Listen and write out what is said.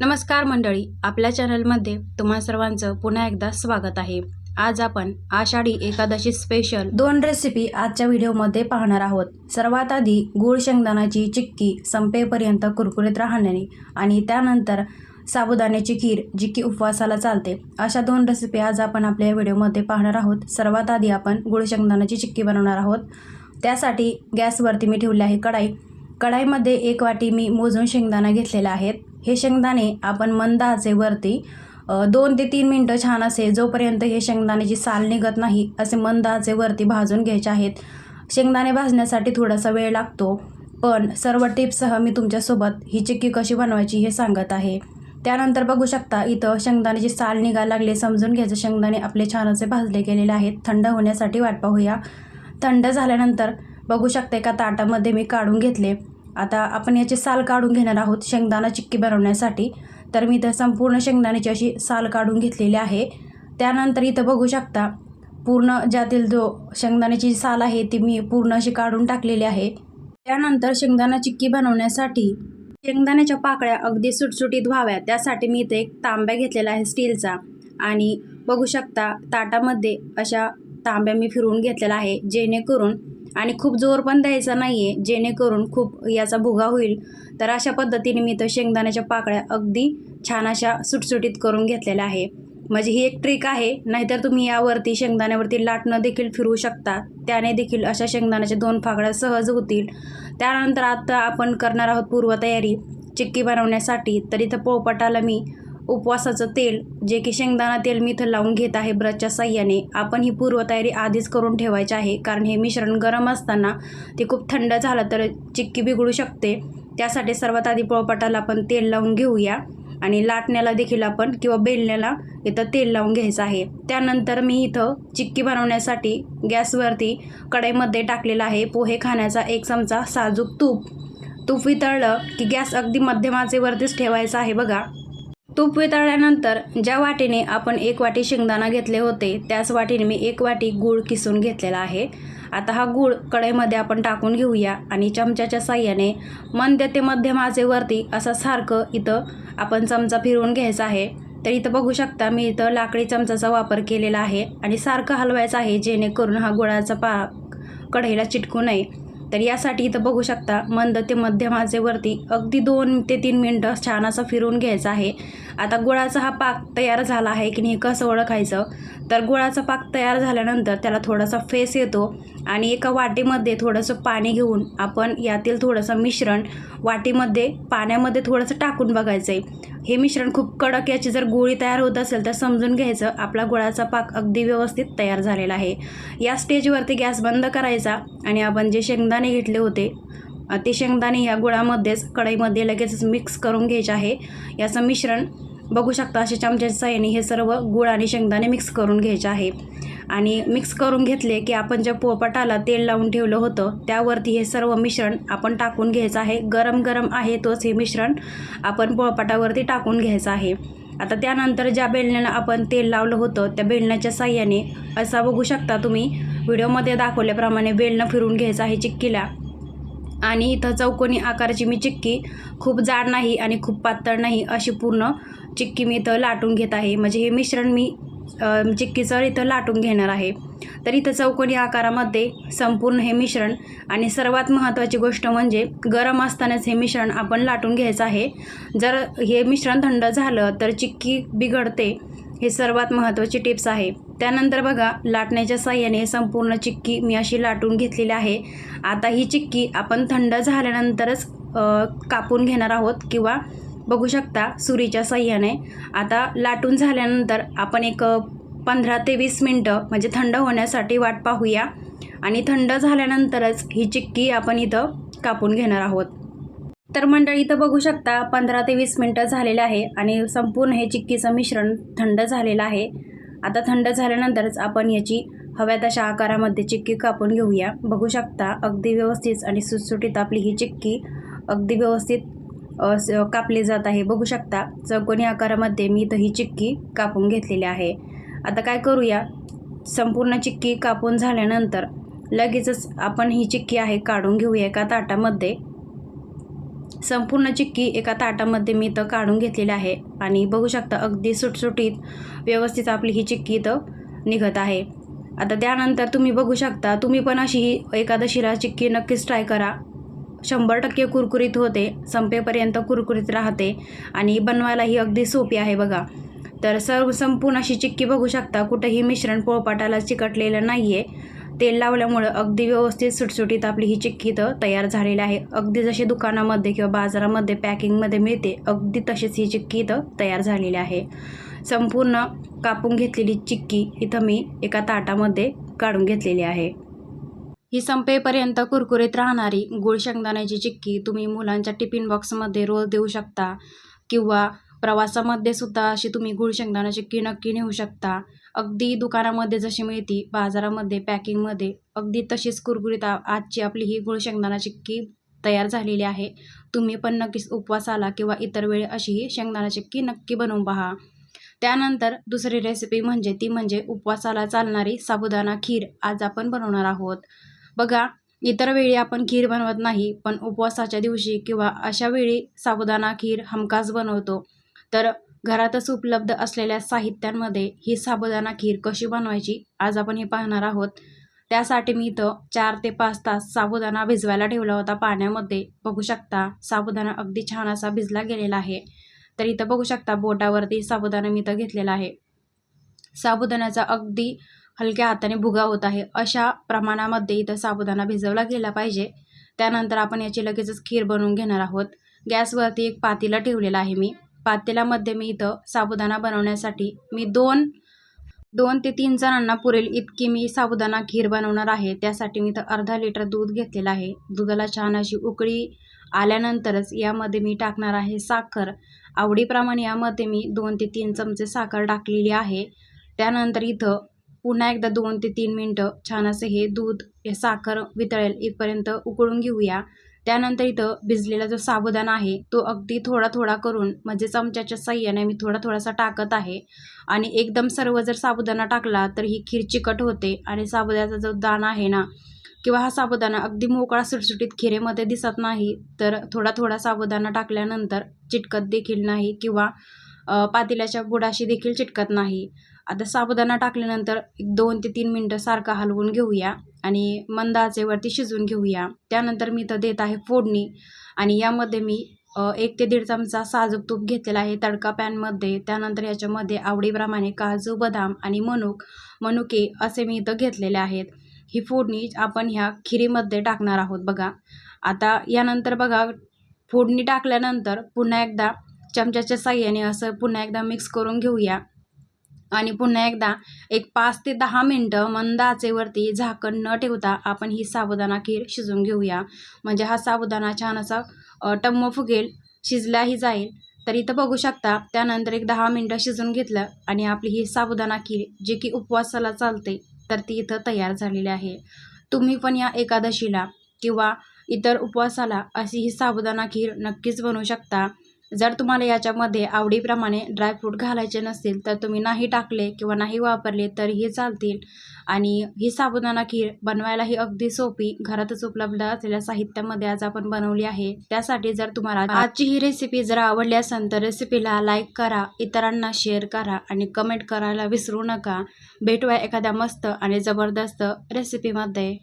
नमस्कार मंडळी आपल्या चॅनलमध्ये तुम्हा सर्वांचं पुन्हा एकदा स्वागत आहे. आज आपण आषाढी एकादशी स्पेशल दोन रेसिपी आजच्या व्हिडिओमध्ये पाहणार आहोत. सर्वात आधी गूळ शेंगदाणाची चिक्की संपेपर्यंत कुरकुरीत राहण्याने आणि त्यानंतर साबुदाण्याची खीर जी की उपवासाला चालते. अशा दोन रेसिपी आज आपण आपल्या व्हिडिओमध्ये पाहणार आहोत. सर्वात आधी आपण गूळ शेंगदाणाची चिक्की बनवणार आहोत. त्यासाठी गॅसवरती मी ठेवले आहे कढाई. कढाईमध्ये एक वाटी मी मोजून शेंगदाणा घेतलेला आहेत हे शेंगदाणे आपण मंद आचेवरती दोन ते तीन मिनटं छान असे जोपर्यंत हे शेंगदाण्याची साल निघत नाही असे मंद आचेवरती भाजून घ्यायचे आहेत. शेंगदाणे भाजण्यासाठी थोडासा वेळ लागतो पण सर्व टिप्ससह मी तुमच्यासोबत ही चिक्की कशी बनवायची हे सांगत आहे. त्यानंतर बघू शकता इथं शेंगदाण्याची साल निघायला लागले समजून घ्यायचं. शेंगदाणे आपले छान असे भाजले गेलेले आहेत. थंड होण्यासाठी वाट पाहूया. थंड झाल्यानंतर बघू शकता एका ताटामध्ये मी काढून घेतले. आता आपण याची साल काढून घेणार आहोत शेंगदाणा चिक्की बनवण्यासाठी. तर मी इथं संपूर्ण शेंगदाण्याची अशी साल काढून घेतलेली आहे. त्यानंतर इथं बघू शकता पूर्ण ज्यातील जो शेंगदाण्याची साल आहे ती मी पूर्ण अशी काढून टाकलेली आहे. त्यानंतर शेंगदाणा चिक्की बनवण्यासाठी शेंगदाण्याच्या पाकळ्या अगदी सुटसुटीत व्हाव्या त्यासाठी मी इथे एक तांब्या घेतलेला आहे स्टीलचा. आणि बघू शकता ताटामध्ये अशा तांब्या मी फिरवून घेतलेला आहे जेणेकरून आणि खूप जोर पण द्यायचा नाही आहे जेणेकरून खूप याचा भुगा होईल. तर अशा पद्धतीने मी तर शेंगदाण्याच्या पाकळ्या अगदी छान अशा सुटसुटीत करून घेतलेल्या आहे. म्हणजे ही एक ट्रिक आहे. नाहीतर तुम्ही यावरती शेंगदाण्यावरती लाटणं देखील फिरवू शकता. त्याने देखील अशा शेंगदाण्याच्या दोन फाकड्या सहज होतील. त्यानंतर आता आपण करणार आहोत पूर्वतयारी. चिक्की बनवण्यासाठी. तर इथं पोळपाटाला मी उपवासाचं तेल जे की शेंगदाणा तेल मी इथं लावून घेत आहे ब्रशच्या साह्याने आपण ही पूर्वतयारी आधीच करून ठेवायची आहे कारण हे मिश्रण गरम असताना ते खूप थंड झालं तर चिक्की बिघडू शकते. त्यासाठी सर्वात आधी पोळपाटाला आपण तेल लावून घेऊया आणि लाटण्याला देखील आपण किंवा बेलण्याला इथं तेल लावून घ्यायचं आहे. त्यानंतर मी इथं चिक्की बनवण्यासाठी गॅसवरती कढईमध्ये टाकलेला आहे पोहे खाण्याचा एक चमचा साजूक तूप. तूप वितळलं की गॅस अगदी मध्यमाचेवरतीच ठेवायचा आहे बघा. तूप वितळल्यानंतर ज्या वाटीने आपण एक वाटी शेंगदाणा घेतले होते त्याच वाटीने मी एक वाटी गूळ किसून घेतलेला आहे. आता हा गूळ कढईमध्ये आपण टाकून घेऊया आणि चमच्याच्या साह्याने मंद ते मध्यम आचेवरती असं सारखं इथं आपण चमचा फिरवून घ्यायचा आहे. तर इथं बघू शकता मी इथं लाकडी चमचाचा वापर केलेला आहे आणि सारखं हलवायचं आहे जेणेकरून हा गुळाचा पाक कढईला चिटकू नये. तर यासाठी इथं बघू शकता मंद ते मध्यम आचेवरती अगदी दोन ते तीन मिनटं छान असं फिरवून घ्यायचं आहे. आता गुळाचा हा पाक तयार झाला आहे की नाही हे कसं ओळखायचं? तर गुळाचा पाक तयार झाल्यानंतर त्याला थोडासा फेस येतो आणि एका वाटीमध्ये थोडंसं पाणी घेऊन आपण यातील थोडंसं मिश्रण वाटीमध्ये पाण्यामध्ये थोडंसं टाकून बघायचं आहे हे मिश्रण खूप कडक याची जर गोळी तयार होत असेल तर समजून घ्यायचं आपला गुळाचा पाक अगदी व्यवस्थित तयार झालेला आहे. या स्टेजवरती गॅस बंद करायचा आणि आपण जे शेंगदाणे घेतले होते ते शेंगदाणे या गुळामध्येच कढईमध्ये लगेचच मिक्स करून घ्यायचे आहे. याचं मिश्रण बघू शकता असे चमच्याच्या साह्याने हे सर्व गुळ आणि शेंगदाणे मिक्स करून घ्यायचे आहे. आणि मिक्स करून घेतले की आपण ज्या पोळपाटाला तेल लावून ठेवलं होतं त्यावरती हे सर्व मिश्रण आपण टाकून घ्यायचं आहे. गरम गरम आहे तोच हे मिश्रण आपण पोळपाटावरती टाकून घ्यायचं आहे. आता त्यानंतर ज्या बेलण्याला आपण तेल लावलं होतं त्या बेलण्याच्या साह्याने असा बघू शकता तुम्ही. व्हिडिओमध्ये दाखवल्याप्रमाणे बेलणं फिरून घ्यायचं आहे चिक्कीला. आणि इथं चौकोनी आकाराची मी चिक्की खूप जाड नाही आणि खूप पातळ नाही अशी पूर्ण चिक्की मी इथं लाटून घेत आहे. म्हणजे हे मिश्रण मी चिक्कीचं इथं लाटून घेणार आहे. तर इथं चौकोनी आकारामध्ये संपूर्ण हे मिश्रण आणि सर्वात महत्त्वाची गोष्ट म्हणजे गरम असतानाच हे मिश्रण आपण लाटून घ्यायचं आहे. जर हे मिश्रण थंड झालं तर चिक्की बिघडते हे सर्वात महत्त्वाची टिप्स आहे. त्यानंतर बघा लाटण्याच्या साह्याने संपूर्ण चिक्की मी अशी लाटून घेतलेली आहे. आता ही चिक्की आपण थंड झाल्यानंतरच कापून घेणार आहोत किंवा बघू शकता सुरीच्या साह्याने. आता लाटून झाल्यानंतर आपण एक पंधरा ते वीस मिनटं म्हणजे थंड होण्यासाठी वाट पाहूया. आणि थंड झाल्यानंतरच ही चिक्की आपण इथं कापून घेणार आहोत. तर मंडळी इथं बघू शकता पंधरा ते वीस मिनटं झालेलं आहे आणि संपूर्ण हे चिक्कीचं मिश्रण थंड झालेलं आहे. आता थंड झाल्यानंतरच आपण याची हव्या तशा आकारामध्ये चिक्की कापून घेऊया. बघू शकता अगदी व्यवस्थित आणि सुटसुटीत आपली ही चिक्की अगदी व्यवस्थित कापली जात आहे. बघू शकता चौकोनी आकारामध्ये मी इथं ही चिक्की कापून घेतलेली आहे. आता काय करूया? संपूर्ण चिक्की कापून झाल्यानंतर लगेचच आपण ही चिक्की आहे काढून घेऊया एका ताटामध्ये. संपूर्ण चिक्की एका ताटामध्ये मी इथं काढून घेतलेली आहे. आणि बघू शकता अगदी सुटसुटीत व्यवस्थित आपली ही चिक्की इथं निघत आहे. आता त्यानंतर तुम्ही बघू शकता तुम्ही पण अशी ही एकादशीला चिक्की नक्कीच ट्राय करा. शंभर टक्के कुरकुरीत होते संपेपर्यंत कुरकुरीत राहते आणि बनवायलाही अगदी सोपी आहे बघा. तर सर्व संपूर्ण अशी चिक्की बघू शकता कुठंही मिश्रण पोळपाटाला चिकटलेलं नाही आहे तेल लावल्यामुळं अगदी व्यवस्थित सुटसुटीत आपली ही चिक्की इथं तयार झालेली आहे. अगदी जशी दुकानामध्ये किंवा बाजारामध्ये पॅकिंगमध्ये मिळते अगदी तशीच ही चिक्की इथं तयार झालेली आहे. संपूर्ण कापून घेतलेली चिक्की इथं मी एका ताटामध्ये काढून घेतलेली आहे. ही संपेपर्यंत कुरकुरीत राहणारी गुळ शेंगदाण्याची चिक्की तुम्ही मुलांच्या टिफिन बॉक्समध्ये रोज देऊ शकता किंवा प्रवासामध्ये सुद्धा अशी तुम्ही गुळ शेंगदाणा चिक्की नक्की नेऊ शकता. अगदी दुकानामध्ये जशी मिळती बाजारामध्ये पॅकिंगमध्ये अगदी तशीच कुरकुरीत आ आजची आपली ही गुळ शेंगदाणा चिक्की तयार झालेली आहे. तुम्ही पण नक्कीच उपवासाला किंवा इतर वेळी अशी ही शेंगदाणा चिक्की नक्की बनवून पहा. त्यानंतर दुसरी रेसिपी म्हणजे ती म्हणजे उपवासाला चालणारी साबुदाणा खीर आज आपण बनवणार आहोत. बघा इतर वेळी आपण खीर बनवत नाही पण उपवासाच्या दिवशी किंवा अशा वेळी साबुदाणा खीर हमखास बनवतो. तर घरातच उपलब्ध असलेल्या साहित्यांमध्ये ही साबुदाणा खीर कशी बनवायची आज आपण हे पाहणार आहोत. त्यासाठी मी इथं चार ते पाच तास साबुदाणा भिजवायला ठेवला होता पाण्यामध्ये. बघू शकता साबुदाणा अगदी छान असा भिजला गेलेला आहे. तर इथं बघू शकता बोटावरती साबुदाणा मी इथं घेतलेला आहे. साबुदाण्याचा अगदी हलक्या हाताने भुगा होत आहे. अशा प्रमाणामध्ये इथं साबुदाणा भिजवला गेला पाहिजे. त्यानंतर आपण याची लगेचच खीर बनवून घेणार आहोत. गॅसवरती एक पातीला ठेवलेला आहे मी. पातेल्यामध्ये मी इथं साबुदाणा बनवण्यासाठी मी दोन दोन ते तीन जणांना पुरेल इतकी मी साबुदाणा खीर बनवणार आहे. त्यासाठी मी इथं अर्धा लिटर दूध घेतलेलं आहे. दुधाला छान अशी उकळी आल्यानंतरच यामध्ये मी टाकणार आहे साखर. आवडीप्रमाणे यामध्ये मी दोन ते तीन चमचे साखर टाकलेली आहे. त्यानंतर इथं पुन्हा एकदा दोन ते तीन मिनटं छान असं हे दूध हे साखर वितळेल इथपर्यंत उकळून घेऊया. त्यानंतर इथं भिजलेला जो साबुदाणा आहे तो अगदी थोडा थोडा करून म्हणजे चमच्याच्या साह्याने मी थोडा थोडासा टाकत आहे. आणि एकदम सर्व जर साबुदाणा टाकला तर ही खीर चिकट होते. आणि साबुदाण्याचा जो दाणा आहे ना किंवा हा साबुदाणा अगदी मोकळा सुटसुटीत खिरेमध्ये दिसत नाही तर थोडा थोडा साबुदाणा टाकल्यानंतर चिटकत देखील नाही किंवा पातेल्याच्या बुडाशी देखील चिटकत नाही. आता साबुदाणा टाकल्यानंतर एक दोन ते तीन मिनटं सारखा हलवून घेऊया आणि मंद आचेवरती शिजवून घेऊया. त्यानंतर मी इथं देत आहे फोडणी आणि यामध्ये मी एक ते दीड चमचा साजूक तूप घेतलेला आहे तडका पॅनमध्ये. त्यानंतर याच्यामध्ये आवडीप्रमाणे काजू बदाम आणि मनुक मनुके असे मी इथं घेतलेले आहेत. ही फोडणी आपण ह्या खिरीमध्ये टाकणार आहोत बघा. आता यानंतर बघा फोडणी टाकल्यानंतर पुन्हा एकदा चमच्याच्या साह्याने असं पुन्हा एकदा मिक्स करून घेऊया. आणि पुन्हा एकदा एक पाच ते दहा मिनटं मंद आचेवरती झाकण न ठेवता आपण ही साबुदाणा खीर शिजवून घेऊया. म्हणजे हा साबुदाणा छान असा टम्म फुगेल शिजलाही जाईल. तर इथं बघू शकता त्यानंतर एक दहा मिनटं शिजून घेतलं आणि आपली ही साबुदाणा खीर जी की उपवासाला चालते तर ती इथं तयार झालेली आहे. तुम्ही पण या एकादशीला किंवा इतर उपवासाला अशी ही साबुदाणा खीर नक्कीच बनवू शकता. जर तुम्हाला याच्यामध्ये आवडीप्रमाणे ड्रायफ्रूट घालायचे नसतील तर तुम्ही नाही टाकले किंवा नाही वापरले तरीही चालतील. आणि ही साबुदाणा खीर बनवायलाही अगदी सोपी घरातच उपलब्ध असलेल्या साहित्यामध्ये आज आपण बनवली आहे. त्यासाठी जर तुम्हाला आजची ही रेसिपी जर आवडली असेल तर रेसिपीला लाईक करा इतरांना शेअर करा आणि कमेंट करायला विसरू नका. भेटूया एखाद्या मस्त आणि जबरदस्त रेसिपीमध्ये